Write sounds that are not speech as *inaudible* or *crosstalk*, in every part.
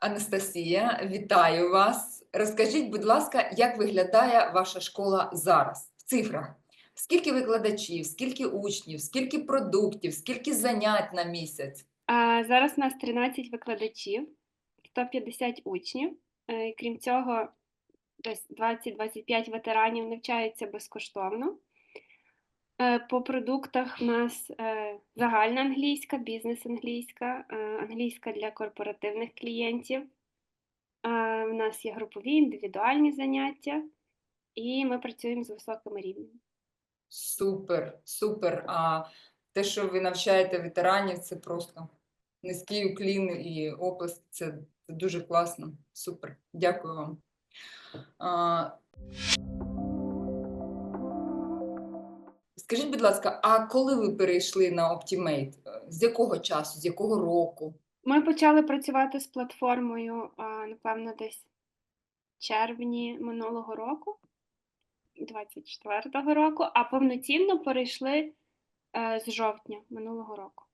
Анастасія, вітаю вас. Розкажіть, будь ласка, як виглядає ваша школа зараз в цифрах? Скільки викладачів, скільки учнів, скільки продуктів, скільки занять на місяць? А зараз у нас 13 викладачів, 150 учнів. Е, Крім цього, десь 20-25 ветеранів навчаються безкоштовно. Е, По продуктах в нас е, загальна англійська, бізнес-англійська, е, англійська для корпоративних клієнтів. У нас є групові, індивідуальні заняття, і ми працюємо з високими рівнями. Супер, супер. А те, що ви навчаєте ветеранів, це просто низький уклін і оплеск. Це, це дуже класно. Супер. Дякую вам. Скажіть, будь ласка, а коли ви перейшли на Optimate? Е, З якого часу, з якого року? Ми почали працювати з платформою, а, напевно, десь в червні минулого року, 24-го року, а повноцінно перейшли е, з жовтня минулого року.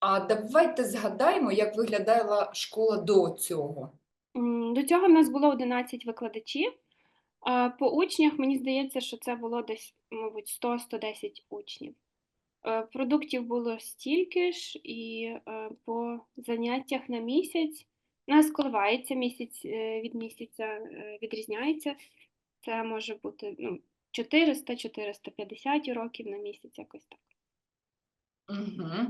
А давайте згадаємо, як виглядала школа до цього. М, До цього в нас було 11 викладачів. По учнях мені здається, що це було десь, мабуть, 100-110 учнів. Е, Продуктів було стільки ж, і е, по заняттях на місяць у нас коливається місяць е, від місяця, відрізняється. Це може бути ну, 400-450 уроків на місяць, якось так. Угу.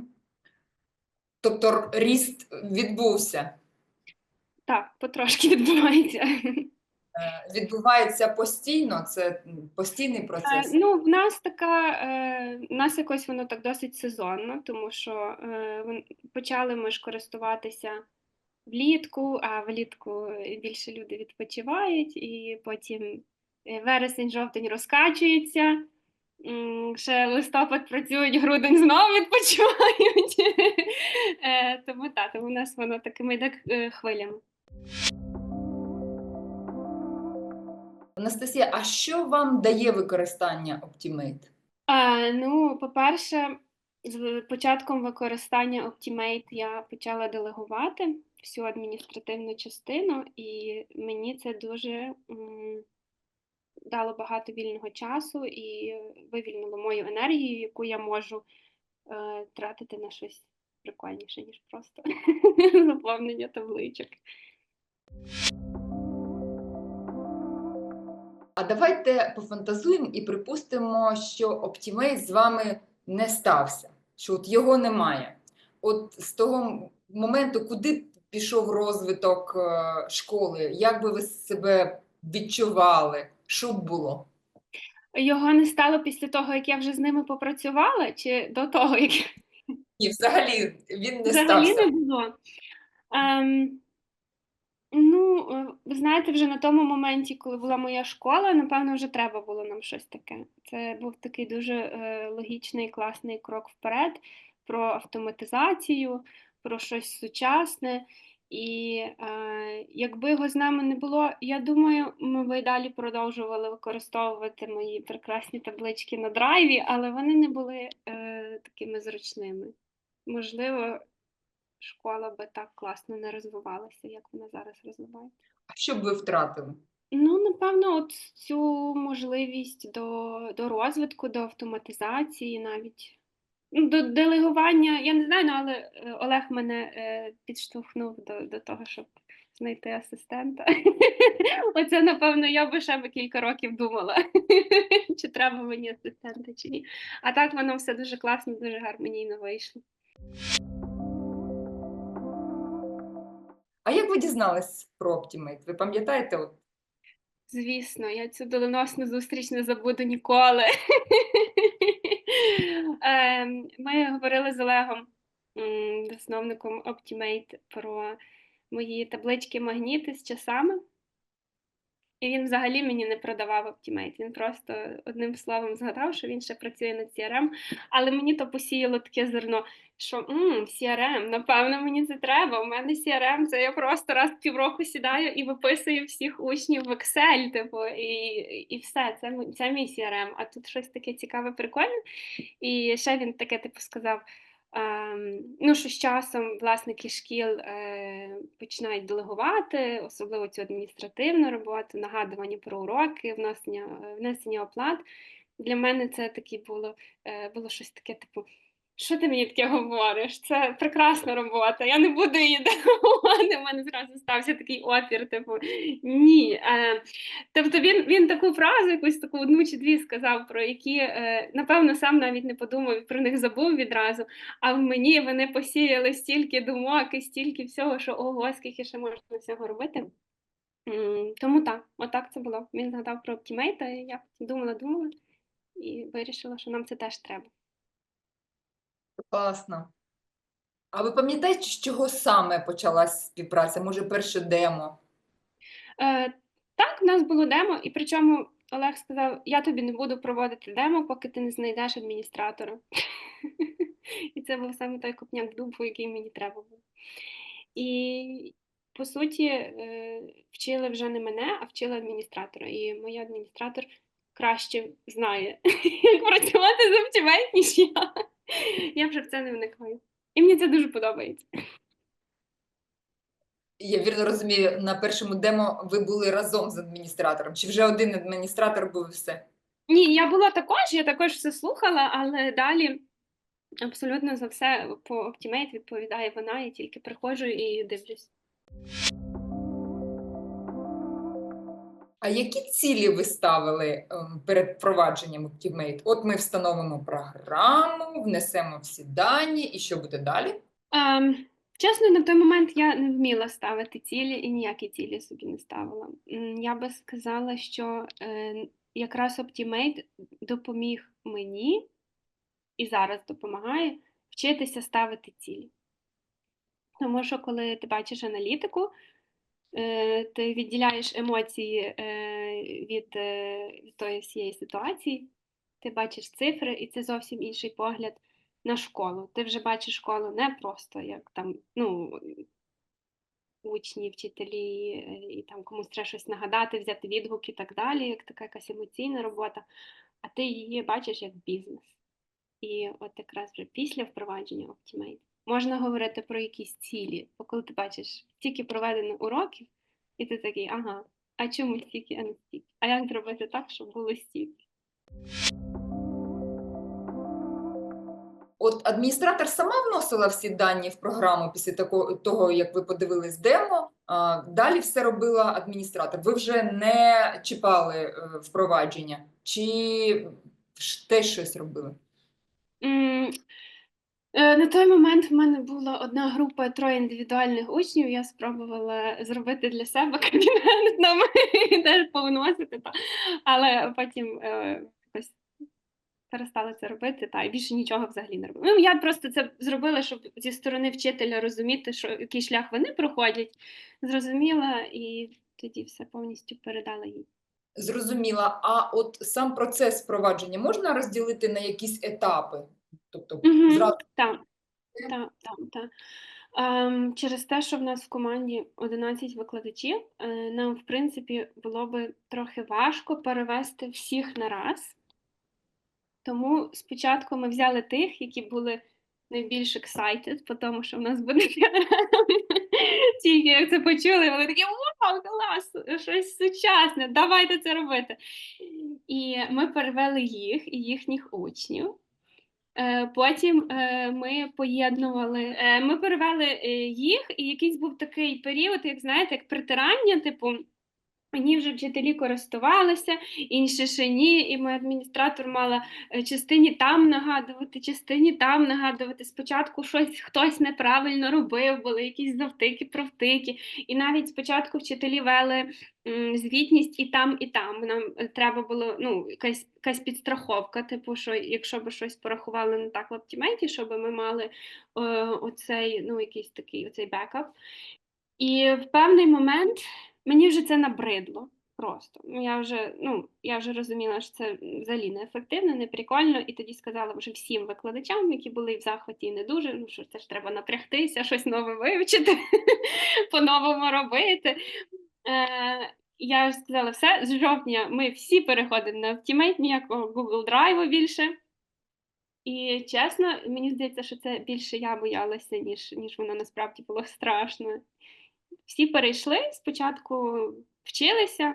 Тобто ріст відбувся. Так, потрошки відбувається. Е, Відбувається постійно, це постійний Е, процес. Ну, в нас така, е, в нас якось воно так досить сезонно, тому що почали ми ж користуватися влітку, а влітку більше люди відпочивають, і потім е, вересень, жовтень розкачується. Ще листопад працюють, грудень знову відпочивають. *laughs* Тому так, тому у нас воно такими йде хвилями. Анастасія, а що вам дає використання Optimate? А, ну, по-перше, з початком використання Optimate я почала делегувати всю адміністративну частину, і мені це дуже м, дало багато вільного часу і вивільнило мою енергію, яку я можу е, тратити на щось прикольніше, ніж просто *laughs* заповнення табличок. А давайте пофантазуємо і припустимо, що Optimate з вами не стався, що от його немає. От з того моменту, куди пішов розвиток е, школи, як би ви себе відчували, що б було? Його не стало після того, як я вже з ними попрацювала, чи до того, як Ні, взагалі він не Взагалі стався. не було. Ем, ну, е, ви знаєте, вже на тому моменті, коли була моя школа, напевно, вже треба було нам щось таке. Це був такий дуже е, логічний, класний крок вперед про автоматизацію, про щось сучасне. І е, якби його з нами не було, я думаю, ми б і далі продовжували використовувати мої прекрасні таблички на драйві, але вони не були е, такими зручними. Можливо, школа би так класно не розвивалася, як вона зараз розвивається. А що б ви втратили? Ну, напевно, от цю можливість до, до розвитку, до автоматизації навіть. Ну, До делегування, я не знаю, ну, але е, Олег мене е, підштовхнув до, до того, щоб знайти асистента. *laughs* Оце, напевно, я би ще би кілька років думала, *laughs* чи треба мені асистента, чи ні. А так воно все дуже класно, дуже гармонійно вийшло. А як ви дізнались про Optimate? Ви пам'ятаєте? От, Звісно, я цю доленосну зустріч не забуду ніколи. *laughs* Ем, Ми говорили з Олегом, засновником Optimate, про мої таблички магніти з часами. І він взагалі мені не продавав Optimate. Він просто одним словом згадав, що він ще працює над CRM, але мені то посіяло таке зерно, що м, CRM, напевно, мені це треба. У мене CRM, це я просто раз в півроку сідаю і виписую всіх учнів в Excel, типу, і, і все, це, це мій CRM. А тут щось таке цікаве, прикольне. І ще він таке, типу, сказав. Ем, ну, що з часом власники шкіл е, починають делегувати, особливо цю адміністративну роботу, нагадування про уроки, внесення, внесення оплат. Для мене це такі було, е, було щось таке, типу, що ти мені таке говориш? Це прекрасна робота, я не буду її *laughs* делегувати. У мене зразу стався такий опір, типу, ні. Е, тобто він, він таку фразу, якусь таку одну чи дві сказав, про які, е, напевно, сам навіть не подумав про них забув відразу. А в мені вони посіяли стільки думок і стільки всього, що ого, скільки ще можна всього робити. Тому так, отак це було. Він згадав про Optimate, і я думала, думала і вирішила, що нам це теж треба. Класно. А ви пам'ятаєте, з чого саме почалась співпраця? Може, перше демо? Е, так, в нас було демо, і причому Олег сказав: я тобі не буду проводити демо, поки ти не знайдеш адміністратора. *laughs* І це був саме той копняк дубу, який мені треба був. І по суті, е, вчили вже не мене, а вчили адміністратора. І моя адміністратор краще знає, *laughs* як працювати з ніж я. *laughs* Я вже в це не вникаю. І мені це дуже подобається. Я вірно розумію, на першому демо ви були разом з адміністратором? Чи вже один адміністратор був і все? Ні, я була також, я також все слухала, але далі абсолютно за все по Optimate відповідає вона, я тільки приходжу і дивлюсь. А які цілі ви ставили ем, перед впровадженням Optimate? От ми встановимо програму, внесемо всі дані, і що буде далі? Ем, чесно, на той момент я не вміла ставити цілі і ніякі цілі собі не ставила. Я би сказала, що е, якраз Optimate допоміг мені і зараз допомагає вчитися ставити цілі. Тому що коли ти бачиш аналітику, ти відділяєш емоції е, від, е, від тої всієї ситуації, ти бачиш цифри, і це зовсім інший погляд на школу. Ти вже бачиш школу не просто як там, ну, учні, вчителі, е, і там комусь треба щось нагадати, взяти відгук і так далі, як така якась емоційна робота, а ти її бачиш як бізнес. І от якраз вже після впровадження Optimate можна говорити про якісь цілі, бо коли ти бачиш стільки проведено уроків, і ти такий, ага, а чому стільки, а не стільки? А як зробити так, щоб було стільки? От адміністратор сама вносила всі дані в програму після такого, того, як ви подивились демо, а далі все робила адміністратор. Ви вже не чіпали е, впровадження, чи теж щось робили? Е, На той момент в мене була одна група троє індивідуальних учнів. Я спробувала зробити для себе кабінет нам і *laughs* теж повносити, та. але потім е, якось перестала це робити, та і більше нічого взагалі не робила. Ну, я просто це зробила, щоб зі сторони вчителя розуміти, що який шлях вони проходять, зрозуміла, і тоді все повністю передала їй. Зрозуміла. А от сам процес впровадження можна розділити на якісь етапи? Тобто Угу, зразу так, так, так, так. Ем, через те, що в нас в команді 11 викладачів, е, нам, в принципі, було би трохи важко перевести всіх на раз. Тому спочатку ми взяли тих, які були найбільш excited, по тому, що в нас буде *laughs* Тільки як це почули, вони такі вау, клас, щось сучасне, давайте це робити. І ми перевели їх і їхніх учнів. Е, Потім е, ми поєднували, е, ми перевели їх, і якийсь був такий період, як знаєте, як притирання, типу. Мені вже вчителі користувалися, інші ще ні, і моя адміністратор мала частині там нагадувати, частині там нагадувати. Спочатку щось хтось неправильно робив, були якісь завтики, провтики. І навіть спочатку вчителі вели звітність і там, і там. Нам е, треба було ну, якась, якась підстраховка, типу, що якщо б щось порахували не так в Optimate, щоб ми мали е, оцей, ну, якийсь такий оцей бекап. І в певний момент мені вже це набридло просто. Ну, Я вже, ну, я вже розуміла, що це взагалі не ефективно, не прикольно, і тоді сказала вже всім викладачам, які були в захваті і не дуже, ну що це ж треба напрягтися, щось нове вивчити, *laughs* по-новому робити. Е, я ж сказала, все, з жовтня ми всі переходимо на Optimate, ніякого Google Drive більше. І чесно, мені здається, що це більше я боялася, ніж, ніж воно насправді було страшно. Всі перейшли, спочатку вчилися.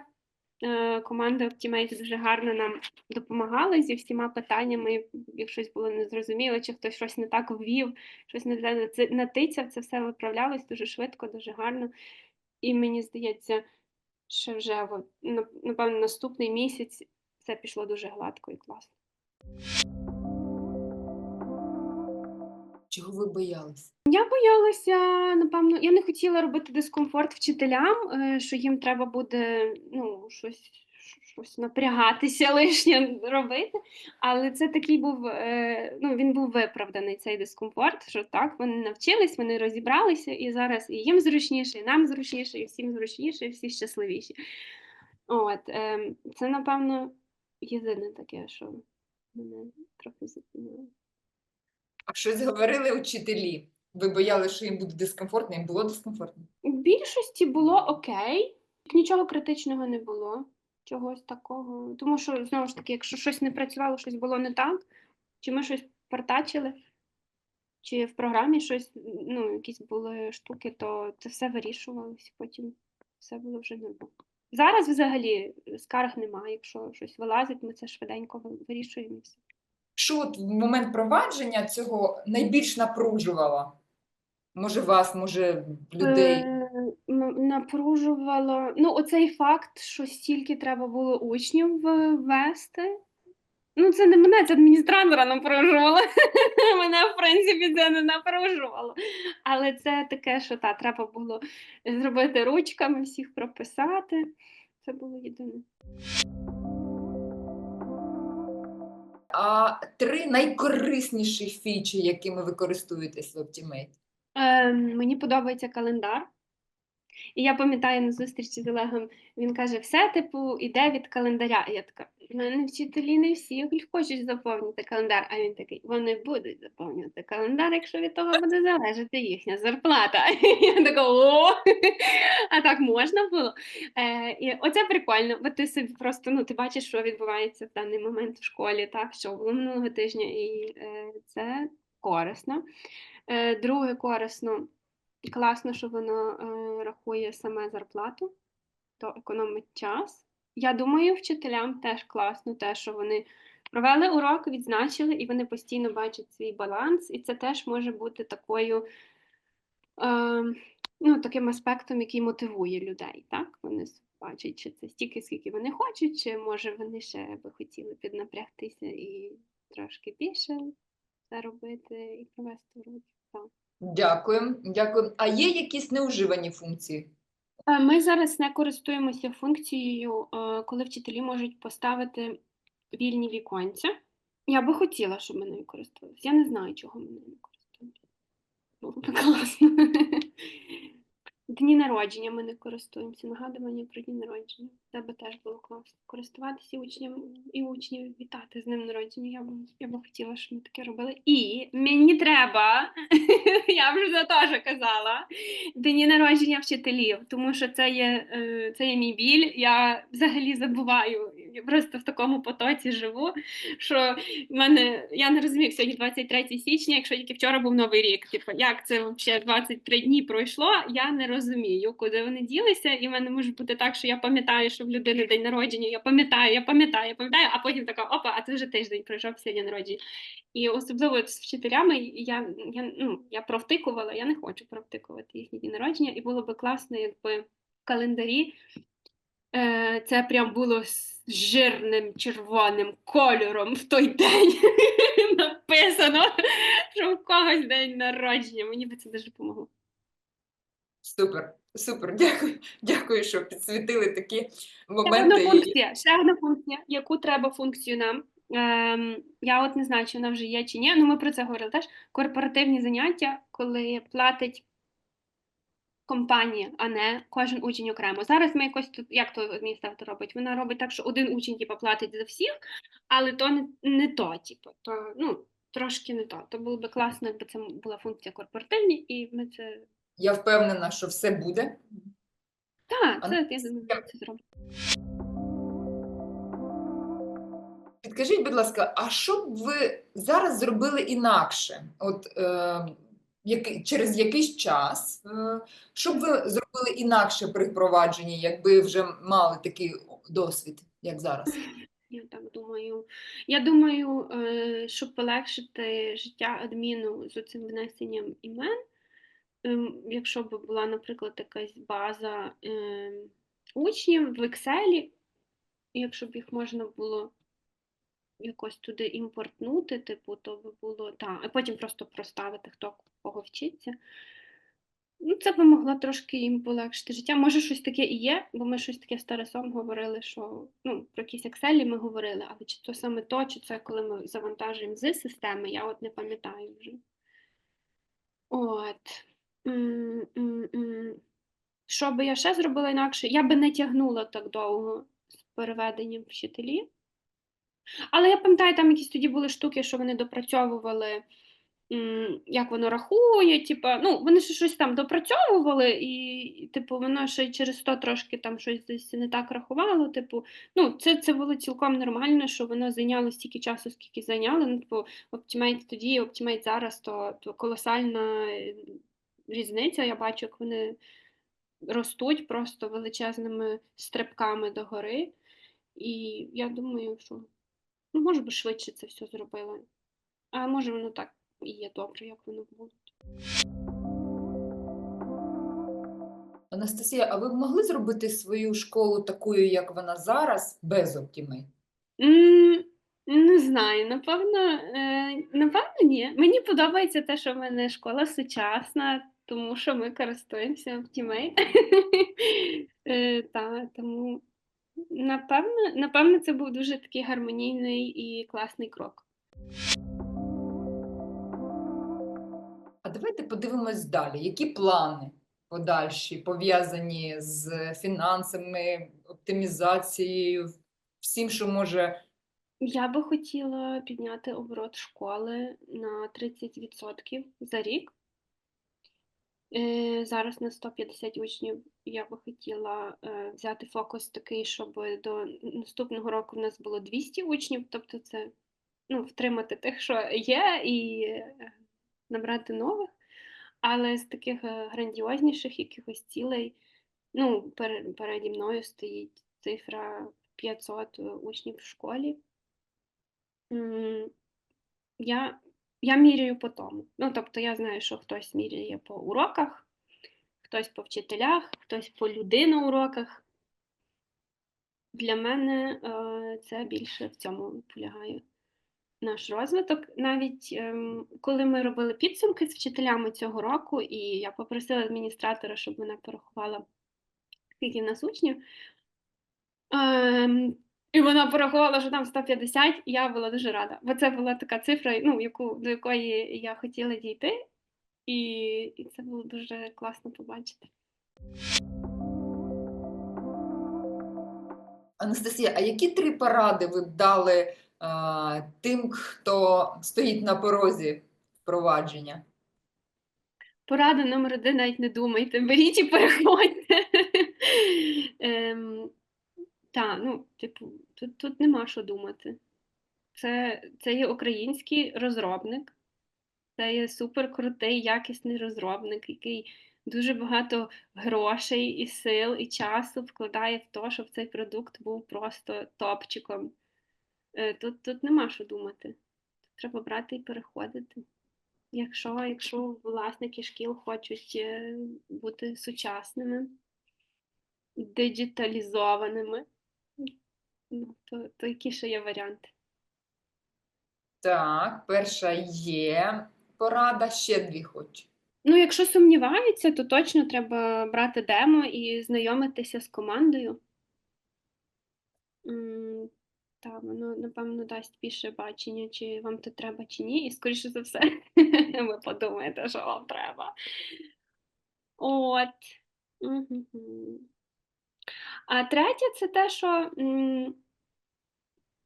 Е, Команда Optimate дуже гарно нам допомагала зі всіма питаннями, як щось було незрозуміло, чи хтось щось не так ввів, щось не натицяв, це все виправлялось дуже швидко, дуже гарно. І мені здається, що вже на- напевно наступний місяць все пішло дуже гладко і класно. Чого ви боялись? Я боялася, напевно, я не хотіла робити дискомфорт вчителям, що їм треба буде ну, щось, щось напрягатися *laughs* лишнє робити. Але це такий був, е, ну, він був виправданий цей дискомфорт, що так, вони навчились, вони розібралися, і зараз і їм зручніше, і нам зручніше, і всім зручніше, і всі щасливіші. От, е, це, напевно, єдине таке, що мене трохи зупинило. А щось говорили учителі? Ви боялися, що їм буде дискомфортно, їм було дискомфортно? У більшості було окей, нічого критичного не було, чогось такого. Тому що, знову ж таки, якщо щось не працювало, щось було не так, чи ми щось партачили, чи в програмі щось, ну, якісь були штуки, то це все вирішувалося, потім все було вже нормально. Зараз взагалі скарг немає. Якщо щось вилазить, ми це швиденько ви- вирішуємо. Що от в момент провадження цього найбільш напружувало? Може вас, може людей? Е, Напружувало. Ну, оцей факт, що стільки треба було учнів ввести. Ну, це не мене, це адміністратора напружувало. *laughs* Мене, в принципі, це не напружувало. Але це таке, що та, треба було зробити ручками, всіх прописати. Це було єдине. А три найкорисніші фічі, якими ви користуєтесь в Optimate? Е, мені подобається календар. І я пам'ятаю на зустрічі з Олегом, він каже, все, типу, іде від календаря. Я така, в мене вчителі не всі хочуть заповнити календар. А він такий, вони будуть заповнювати календар, якщо від того буде залежати їхня зарплата. *laughs* Я така, о, *laughs* а так можна було. Е, і оце прикольно, бо ти собі просто ну, ти бачиш, що відбувається в даний момент в школі, так, що було минулого тижня, і е, це корисно. Е, друге, корисно, класно, що воно е, рахує саме зарплату, то економить час. Я думаю, вчителям теж класно, те, що вони провели урок, відзначили, і вони постійно бачать свій баланс, і це теж може бути такою, е, ну, таким аспектом, який мотивує людей. Так? Вони бачать, чи це стільки, скільки вони хочуть, чи може вони ще би хотіли піднапрягтися і трошки більше заробити і провести уроки. Так. Дякую, дякую. А є якісь неуживані функції? Е, Ми зараз не користуємося функцією, е, коли вчителі можуть поставити вільні віконця. Я би хотіла, щоб ми нею користувалися. Я не знаю, чого ми нею не користуємося. Було б класно. Дні народження ми не користуємося. Нагадування про дні народження. Це би теж було класно. Користуватися учням і учнів вітати з ним народження. Я б, я б хотіла, щоб ми таке робили. І мені треба, *laughs* я вже за теж казала, дні народження вчителів, тому що це є, е, це є мій біль. Я взагалі забуваю. Я просто в такому потоці живу, що в мене я не розумію, сьогодні 23 січня, якщо тільки вчора був новий рік. Типу, як це взагалі 23 дні пройшло? Я не розумію, куди вони ділися, і в мене може бути так, що я пам'ятаю, що в людини день народження. Я пам'ятаю, я пам'ятаю, я пам'ятаю, а потім така опа, а це вже тиждень пройшов дня народження. І особливо з вчителями я, я, ну, я провтикувала, я не хочу провтикувати їхні дні народження, і було би класно, якби в календарі е, це прям було жирним червоним кольором в той день *laughs* написано, що в когось день народження. Мені би це дуже допомогло. Супер, супер, дякую, дякую, що підсвітили такі Ще моменти. одна функція, ще одна функція, яку треба функцію нам. Ем, я от не знаю, чи вона вже є чи ні, ну ми про це говорили теж. Корпоративні заняття, коли платить компанія, а не кожен учень окремо. Зараз ми якось тут, як то адміністратор робить? Вона робить так, що один учень типу, платить за всіх, але то не, не то, типу, то ну, трошки не то. То було би класно, якби це була функція корпоративні, і ми це. Я впевнена, що все буде. Так, А це я думаю, це зробимо. Підкажіть, будь ласка, а що б ви зараз зробили інакше? От е, який, через якийсь час, е, що б ви зробили інакше при впровадженні, якби вже мали такий досвід, як зараз? *laughs* Я так думаю. Я думаю, е, щоб полегшити життя адміну з цим внесенням імен, ем, якщо б була, наприклад, якась база ем, учнів в Excel, якщо б їх можна було якось туди імпортнути, типу, то би було так, а потім просто проставити, хто кого вчиться. Ну, це би могло трошки їм полегшити життя. Може, щось таке і є, бо ми щось таке з Тарасом говорили, що ну, про якісь Excel ми говорили, але чи то саме то, чи це коли ми завантажуємо з системи, я от не пам'ятаю вже. От. М, м, м. Що би я ще зробила інакше? Я би не тягнула так довго з переведенням вчителів. Але я пам'ятаю, там якісь тоді були штуки, що вони допрацьовували, як воно рахує, типа, ну, вони ще щось там допрацьовували, і, типу, воно ще через то трошки там щось десь не так рахувало. Типу, ну, це, це було цілком нормально, що воно зайняло стільки часу, скільки зайняло. Ну, типу, Optimate тоді, Optimate зараз, то, то колосальна е, різниця. Я бачу, як вони ростуть просто величезними стрибками догори. І я думаю, що ну, може би швидше це все зробила. А може воно так і є добре, як воно було. Анастасія, а ви б могли зробити свою школу такою, як вона зараз, без Optimate? М, Не знаю, напевно, е, напевно, ні. Мені подобається те, що в мене школа сучасна, тому що ми користуємося Optimate. *laughs* Е, Та, тому, напевно, напевно, це був дуже такий гармонійний і класний крок. А давайте подивимось далі. Які плани подальші пов'язані з фінансами, оптимізацією, всім, що може Я би хотіла підняти оборот школи на 30% за рік. Е, Зараз на 150 учнів я би хотіла е, взяти фокус такий, щоб до наступного року в нас було 200 учнів, тобто це ну, втримати тих, що є, і е, набрати нових. Але з таких е, грандіозніших якихось цілей, ну, переді мною стоїть цифра 500 учнів в школі. Я, я міряю по тому. Ну, тобто я знаю, що хтось міряє по уроках, хтось по вчителях, хтось по люди на уроках. Для мене е, це більше в цьому полягає наш розвиток. Навіть ем, коли ми робили підсумки з вчителями цього року, і я попросила адміністратора, щоб вона порахувала, скільки в нас учнів. Ем, і вона порахувала, що там 150, і я була дуже рада. Бо це була така цифра, ну, яку, до якої я хотіла дійти, і, і це було дуже класно побачити. Анастасія, а які три поради ви б дали тим, хто стоїть на порозі впровадження? Порада номер один, навіть не думайте, беріть і переходьте. Ем, ну, типу, тут, тут нема що думати. Це, це є український розробник, це є супер крутий, якісний розробник, який дуже багато грошей і сил, і часу вкладає в те, щоб цей продукт був просто топчиком. Е, Тут, тут нема що думати. Тут треба брати і переходити. Якщо, якщо власники шкіл хочуть е, бути сучасними, диджиталізованими, ну, то, то які ще є варіанти? Так, перша є порада, ще дві хочу. Ну, якщо сумніваються, то точно треба брати демо і знайомитися з командою. Та, воно, напевно, дасть більше бачення, чи вам це треба, чи ні. І, скоріше за все, *laughs* ви подумаєте, що вам треба. От. А третє це те, що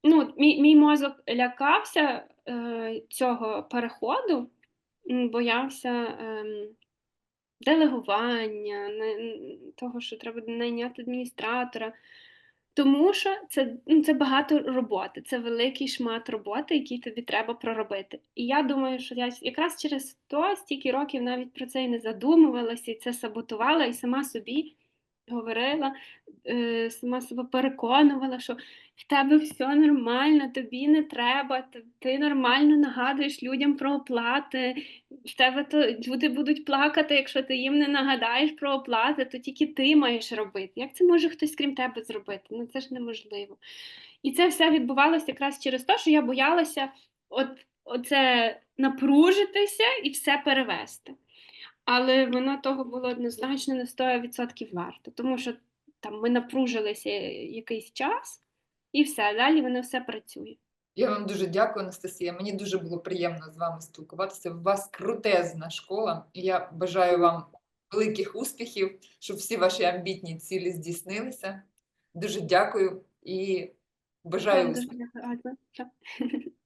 ну, мій, мій мозок лякався е, цього переходу, боявся ем, делегування, не- того, що треба найняти адміністратора. Тому що це, ну, це багато роботи, це великий шмат роботи, який тобі треба проробити. І я думаю, що я якраз через то стільки років навіть про це і не задумувалася, і це саботувала, і сама собі говорила, е, сама себе переконувала, що в тебе все нормально, тобі не треба, ти нормально нагадуєш людям про оплати. В тебе то люди будуть плакати, якщо ти їм не нагадаєш про оплати, то тільки ти маєш робити. Як це може хтось крім тебе зробити? Ну це ж неможливо. І це все відбувалося якраз через те, що я боялася от, оце напружитися і все перевести. Але воно того було однозначно на 100% варто, тому що там ми напружилися якийсь час, і все, далі воно все працює. Я вам дуже дякую, Анастасія. Мені дуже було приємно з вами спілкуватися. У вас крутезна школа, і я бажаю вам великих успіхів, щоб всі ваші амбітні цілі здійснилися. Дуже дякую і бажаю Вам дуже дякую. *laughs*